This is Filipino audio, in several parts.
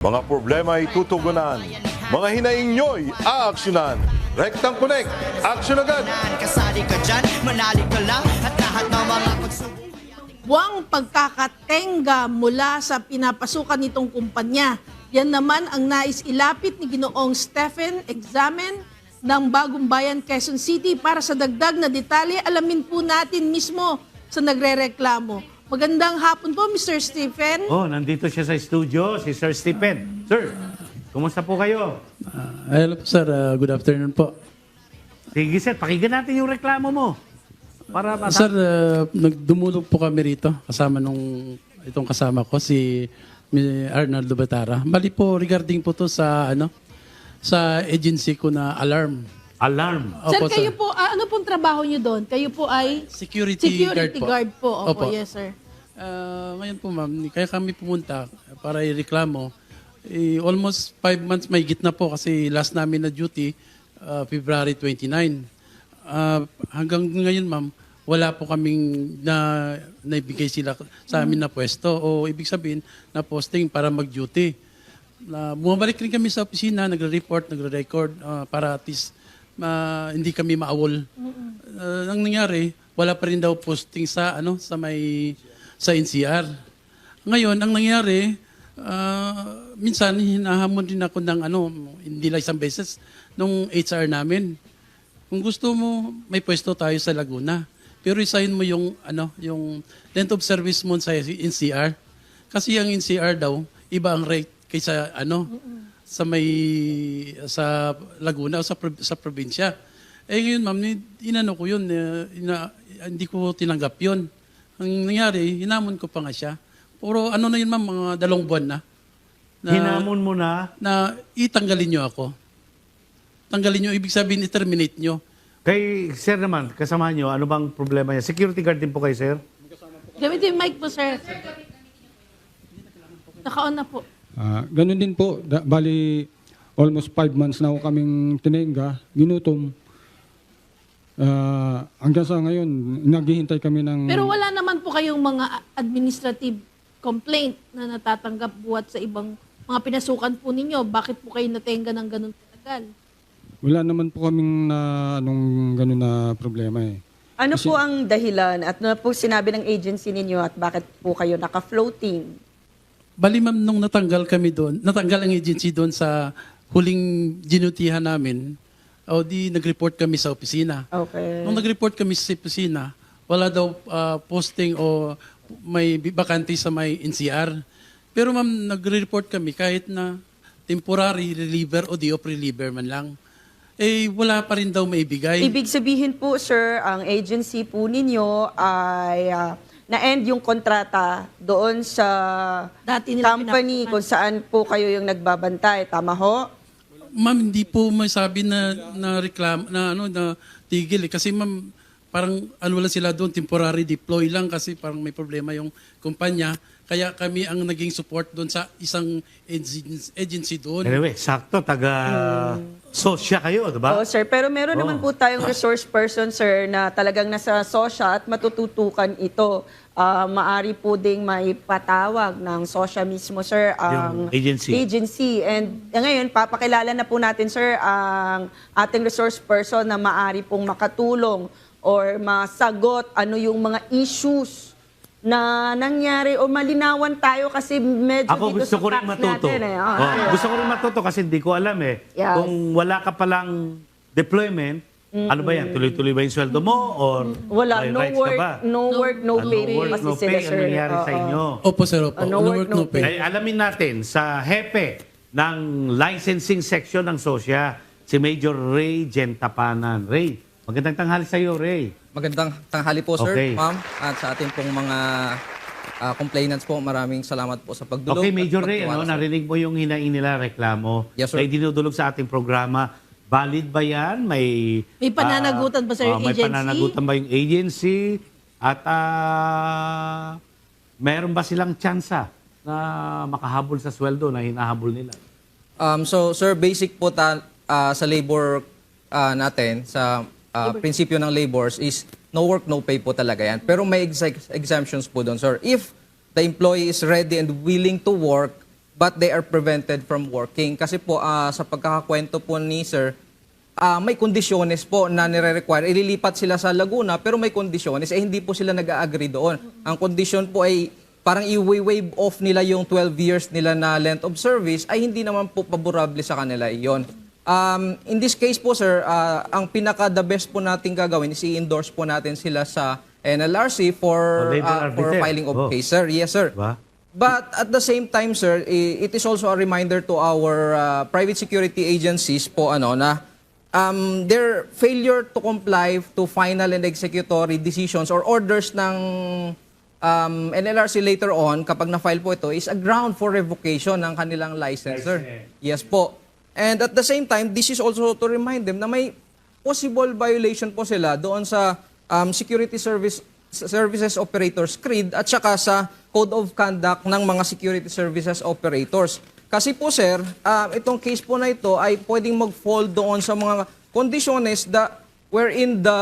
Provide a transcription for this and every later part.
Mga problema ay tutugunan. Mga hinaing nyo'y aaksyonan. Rectang Connect, action agad! Kasali ka dyan, manali ka lang At lahat ng mga pagsubok buwang pagkakatenga mula sa pinapasukan nitong kumpanya. Yan naman ang nais ilapit ni Ginoong Stephen Examen ng Bagong Bayan, Quezon City. Para sa dagdag na detalye, alamin po natin mismo sa nagrereklamo. Magandang hapon po, Mr. Stephen. Oh, nandito siya sa studio, si Sir Stephen. Sir, kumusta po kayo? Ah, hello po sir, Ah, good afternoon po. Sige sir, pakinggan natin yung reklamo mo. Para mata- Sir, ah, nagdumulog po kami rito kasama nung itong kasama ko si Arnaldo Batara. Bali po regarding po to sa ano sa agency ko na alarm. alarm. sir, Opo, kayo po, ah, ano pong trabaho nyo doon? Kayo po ay Security, security guard po. Opo, Opo. yes sir. Ah, ngayon po ma'am, kaya kami pumunta para ireklamo. Eh, almost five months may gitna po kasi last namin na duty ah, February 29. Ah, hanggang ngayon ma'am, wala po kaming na naibigay sila sa amin na pwesto o ibig sabihin na posting para mag-duty. Na bumabalik rin kami sa opisina, nagre-report, nagre-record ah, para at least ma- hindi kami maawol. Ah, ang nangyari, wala pa rin daw posting sa ano sa may sa NCR. Ngayon, ang nangyari, ah, minsan hinahamon din ako ng ano, hindi lang isang beses nung HR namin. Kung gusto mo, may pwesto tayo sa Laguna. Pero isahin mo yung ano, yung length of service mo sa NCR. Kasi ang NCR daw, iba ang rate kaysa ano, sa may sa Laguna o sa sa probinsya. Eh ngayon ma'am, inano ko yun, eh, ina- hindi ko tinanggap yun. Ang nangyari, hinamon ko pa nga siya. Puro ano na yun ma'am, mga dalawang buwan na. na Hinamon mo na. na itanggalin nyo ako. Tanggalin nyo, ibig sabihin i-terminate nyo. Kay sir naman, kasama nyo, ano bang problema niya? Security guard din po kay sir? Gamitin yung mic po, sir. Naka-on na po. Ah, ganun din po, da, bali almost five months na ako kaming tinenga, ginutom. Ah, hanggang sa ngayon, naghihintay kami ng... Pero wala naman po kayong mga administrative complaint na natatanggap buhat sa ibang mga pinasukan po ninyo. Bakit po kayo natenga ng ganun katagal? Wala naman po kaming na anong ganun na problema eh. Ano po ang dahilan at ano po sinabi ng agency ninyo at bakit po kayo naka-floating? Bali ma'am, nung natanggal kami doon, natanggal ang agency doon sa huling ginutihan namin, o di nag-report kami sa opisina. Okay. Nung nag-report kami sa opisina, wala daw ah, posting o may bakante sa may NCR. Pero ma'am, nag-report kami kahit na temporary reliever o di-op reliever man lang. Eh, wala pa rin daw maibigay. Ibig sabihin po, sir, ang agency po ninyo ay ah, na-end yung kontrata doon sa Dati nila company kung saan po kayo yung nagbabantay. Tama ho? Ma'am, hindi po masabi na na reklam na ano na tigil eh. kasi ma'am parang ano lang sila doon temporary deploy lang kasi parang may problema yung kumpanya kaya kami ang naging support doon sa isang agency, agency doon. Anyway, sakto, taga sosya kayo, di ba? Oo, sir. Pero meron Oh. naman po tayong resource person, sir, na talagang nasa SOSHA at matututukan ito. Ah, maari po ding maipatawag ng SOSHA mismo, sir, ang Yung agency. agency. And uh, ngayon, papakilala na po natin, sir, ang ating resource person na maari pong makatulong or masagot ano yung mga issues na nangyari o malinawan tayo kasi medyo Ako dito gusto sa ko rin facts matuto. natin eh. Oh, Ah, gusto ko rin matuto kasi hindi ko alam eh. Yes. Kung wala ka palang deployment, ano ba yan? Tuloy-tuloy ba yung sweldo mo? Or Wala, may no rights work, ka ba? no work, no Ah, pay. no work, kasi no sila, pay ang sir. nangyari sa Oo. inyo. Opo sir, opo. Ah, no work, no pay. Ay, alamin natin sa hepe ng licensing section ng SOSYA, si Major Ray Gentapanan. Ray, magandang tanghali sa iyo, Ray. Magandang tanghali po, sir, Okay. ma'am. At sa ating pong mga ah, complainants po, maraming salamat po sa pagdulog. Okay, at Major Ray, pagtiwala, ano, narinig mo yung hinaing nila reklamo Yes, sir. na dinudulog sa ating programa. Valid ba yan? May, May pananagutan ba, sir, ah, yung May agency? pananagutan ba yung agency? At ah, meron ba silang tsansa na makahabol sa sweldo na hinahabol nila? Um, so, sir, basic po ta, ah, sa labor ah, natin, sa ah, prinsipyo ng labors is no work, no pay po talaga yan. Pero may ex- exemptions po doon, sir. If the employee is ready and willing to work, but they are prevented from working. Kasi po, ah, sa pagkakakwento po ni Sir, ah, may kondisyones po na nire-require. Ililipat sila sa Laguna pero may kondisyones eh hindi po sila nag-agree doon. Ang kondisyon po ay parang i-waive off nila yung 12 years nila na length of service ay hindi naman po favorable sa kanila iyon. Um, in this case po sir, ah, ang pinaka the best po natin gagawin is i-endorse po natin sila sa NLRC for For labor ah, for filing of Oh. case sir. Yes sir. Diba? But at the same time, sir, i- it is also a reminder to our uh, private security agencies po ano na um, their failure to comply to final and executory decisions or orders ng um, NLRC later on kapag na-file po ito is a ground for revocation ng kanilang license, sir. Yes po. And at the same time, this is also to remind them na may possible violation po sila doon sa um, security service services operators CRED at saka sa code of conduct ng mga security services operators. Kasi po sir, um, itong case po na ito ay pwedeng mag-fall doon sa mga conditions that wherein the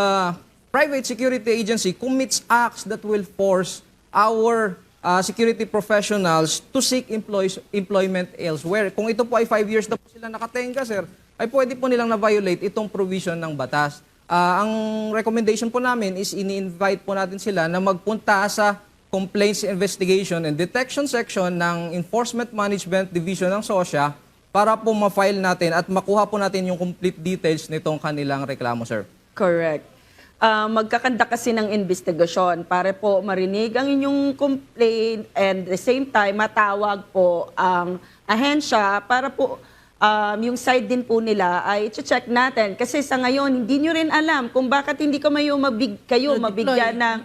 private security agency commits acts that will force our uh, security professionals to seek employs, employment elsewhere. Kung ito po ay five years na po sila nakatenga, sir, ay pwede po nilang na-violate itong provision ng batas. Ah, ang recommendation po namin is ini-invite po natin sila na magpunta sa Complaints Investigation and Detection Section ng Enforcement Management Division ng SOSYA para po ma-file natin at makuha po natin yung complete details nitong kanilang reklamo, sir. Correct. Ah, magkakanda kasi ng investigasyon para po marinig ang inyong complaint and the same time matawag po ang ahensya para po um, yung side din po nila ay check natin. Kasi sa ngayon, hindi nyo rin alam kung bakit hindi kayo, mabig, kayo Na-deploy. mabigyan ng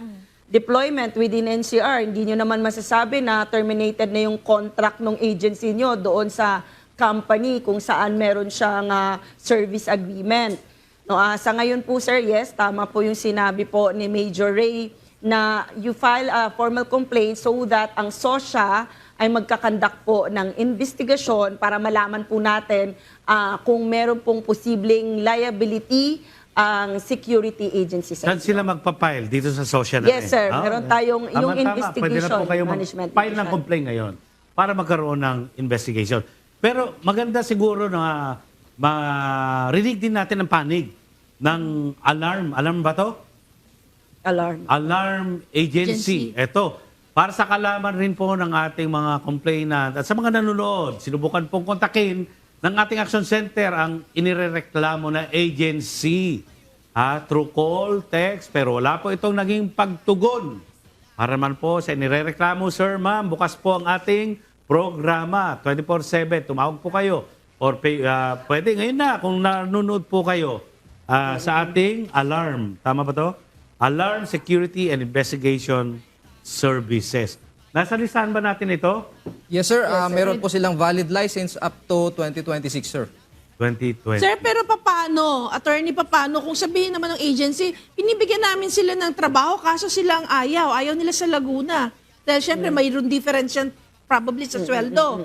deployment within NCR. Hindi nyo naman masasabi na terminated na yung contract ng agency nyo doon sa company kung saan meron siyang ah, service agreement. No, ah, sa ngayon po sir, yes, tama po yung sinabi po ni Major Ray na you file a formal complaint so that ang SOSYA ay magkakandak po ng investigasyon para malaman po natin ah, kung meron pong posibleng liability ang security agency sa Saan sila magpa-file? Dito sa social na Yes, eh? sir. Ah, Meron tayong- yung Tama-tama. Pwede na investigation, po kayo management mag-file ng complaint ngayon para magkaroon ng investigation. Pero maganda siguro na marinig din natin ang panig ng alarm. Alarm ba to? alarm. Alarm Agency. Agency. Ito, para sa kalaman rin po ng ating mga complainant at sa mga nanonood, sinubukan pong kontakin ng ating action center ang inirereklamo na agency. Ha, through call, text, pero wala po itong naging pagtugon. Para man po sa inirereklamo, sir, ma'am, bukas po ang ating programa. 24-7, tumawag po kayo. Or pay, ah, pwede ngayon na kung nanonood po kayo ah, sa ating alarm. Tama ba to? Alarm Security and Investigation Services. Nasa listahan ba natin ito? Yes, sir. Ah, meron po silang valid license up to 2026, sir. 2020. Sir, pero paano, attorney, paano kung sabihin naman ng agency, binibigyan namin sila ng trabaho kaso sila ang ayaw. Ayaw nila sa Laguna. Dahil syempre mayroon difference yan probably sa sweldo.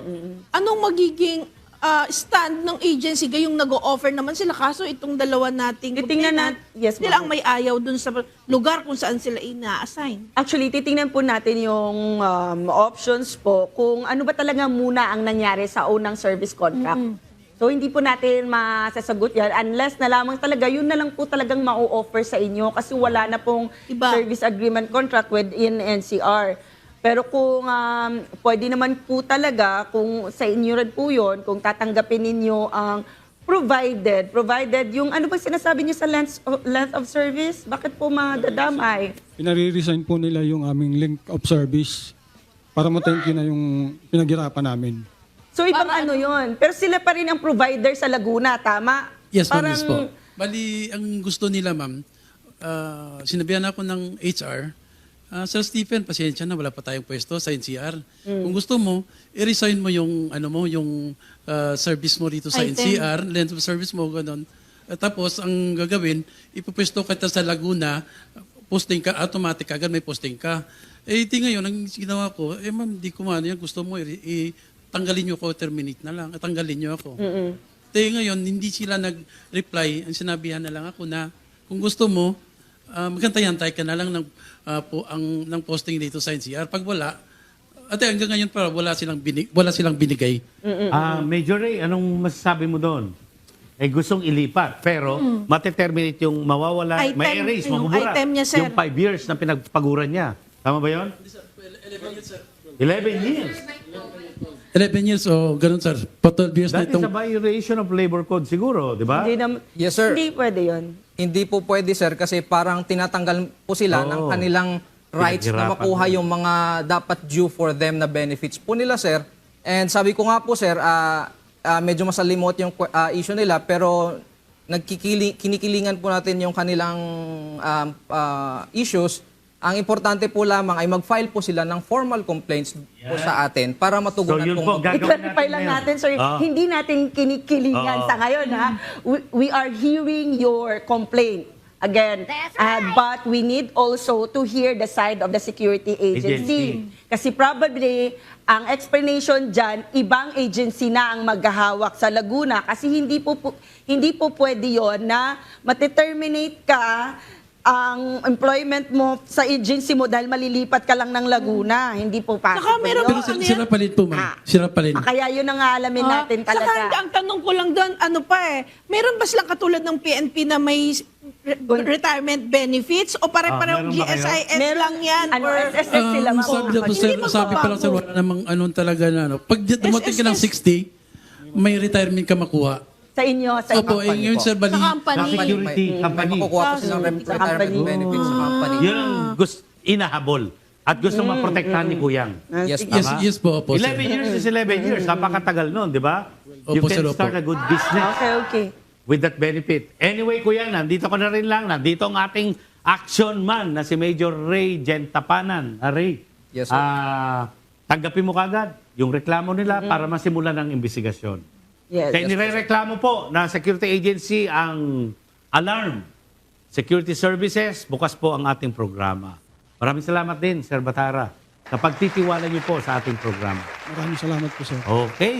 Anong magiging ah, stand ng agency? Gayong nag-o-offer naman sila kaso itong dalawa nating Titingnan nat- yes, sila ang may ayaw dun sa lugar kung saan sila ina-assign. Actually, titingnan po natin yung um, options po kung ano ba talaga muna ang nangyari sa unang service contract. So, hindi po natin masasagot yan unless na lamang talaga, yun na lang po talagang mau-offer sa inyo kasi wala na pong Iba. service agreement contract within NCR. Pero kung um, pwede naman po talaga, kung sa inyo rin po yun, kung tatanggapin ninyo ang provided, provided yung ano ba sinasabi niyo sa length of, length of service? Bakit po madadamay? Pinare-resign po nila yung aming link of service para ma-thank you na yung pinaghirapan namin. So ibang ano yon Pero sila pa rin ang provider sa Laguna, tama? Yes, ma'am, Parang, yes po. Bali, ang gusto nila, ma'am, ah, sinabihan ako ng HR, ah, Sir Stephen, pasensya na, wala pa tayong pwesto sa NCR. Kung gusto mo, i-resign mo yung, ano mo, yung ah, service mo dito sa Item. NCR, length of service mo, ganun. At tapos, ang gagawin, ipupwesto ka sa Laguna, posting ka, automatic agad may posting ka. Eh, di ngayon, ang ginawa ko, eh ma'am, di ko man, yan, gusto mo, i- tanggalin nyo ako, terminate na lang, tanggalin nyo ako. Tayo ngayon, hindi sila nag-reply. Ang sinabihan na lang ako na kung gusto mo, uh, magkantay-antay ka na lang ng, ah, po, ang, ng posting dito sa NCR. Pag wala, Ate, hanggang ngayon pa, wala silang, binig, wala silang binigay. Ah, Major Ray, anong masasabi mo doon? Eh gustong ilipat, pero mateterminate yung mawawala, Item, may erase, yung mamumura. item niya, sir. Yung five years na pinagpaguran niya. Tama ba yun? 11 years. 11 years o ganun, sir. Pa 12 years na That is itong... a violation of labor code siguro, di ba? Hindi nam- Yes, sir. Hindi pwede yun. Hindi po pwede sir kasi parang tinatanggal po sila ng Oo. kanilang rights na Pinaghirapan makuha mo. yung mga dapat due for them na benefits po nila sir. And sabi ko nga po sir, ah, ah, medyo masalimot yung ah, issue nila pero nagkikili kinikilingan po natin yung kanilang um, ah, issues. Ang importante po lamang ay mag-file po sila ng formal complaints po sa atin para matugunan So, yun po. po, gagawin I-clarify natin lang ngayon. natin, sir. Ah. Hindi natin kinikilingan Oo. sa ngayon, ha? We, we are hearing your complaint. Again, uh, but we need also to hear the side of the security agency. Agency. Kasi probably, ang explanation dyan, ibang agency na ang maghahawak sa Laguna. Kasi hindi po, po- hindi po pwede yon na mateterminate ka ang employment mo sa agency mo dahil malilipat ka lang ng Laguna. Hindi po possible Saka meron. Pero Ano sila, yan? sila pa rin po, ma'am. Ah. Sila pa rin. Ah, kaya yun ang alamin Ah, natin Saka talaga. ang tanong ko lang doon, ano pa eh, meron ba silang katulad ng PNP na may re- retirement benefits o Ah, pare-parehong meron ba kayo? GSIS Meron- lang yan? ano, or, SSS sila, Um, ma'am. sabi, po, sir, Hindi sabi pa lang magbabago. wala namang anong talaga na. Ano. Pag di- dumating ka ng 60, may retirement ka makuha. Sa inyo, sa Opo, inyo. eh, ngayon sir, bali, Sa company. Sa security May company. makukuha po Ah, silang sa retirement company. benefits sa company. Yun ang gusto, inahabol. At gusto maprotektahan ni Kuyang. Yes, yes, Tama? yes po, opo, sir. 11 years is 11 years. Napakatagal nun, di ba? You Opo, can sir, opo. start a good business Okay, okay. with that benefit. Anyway, Kuya, nandito ko na rin lang. Nandito ang ating action man na si Major Ray Gentapanan. Ah, Ray, Yes, sir. ah, tanggapin mo kagad yung reklamo nila para masimulan ng investigasyon. Yes. Kaya nirereklamo po na security agency ang alarm. Security services, bukas po ang ating programa. Maraming salamat din, Sir Batara, sa pagtitiwala niyo po sa ating programa. Maraming salamat po, sir. Okay.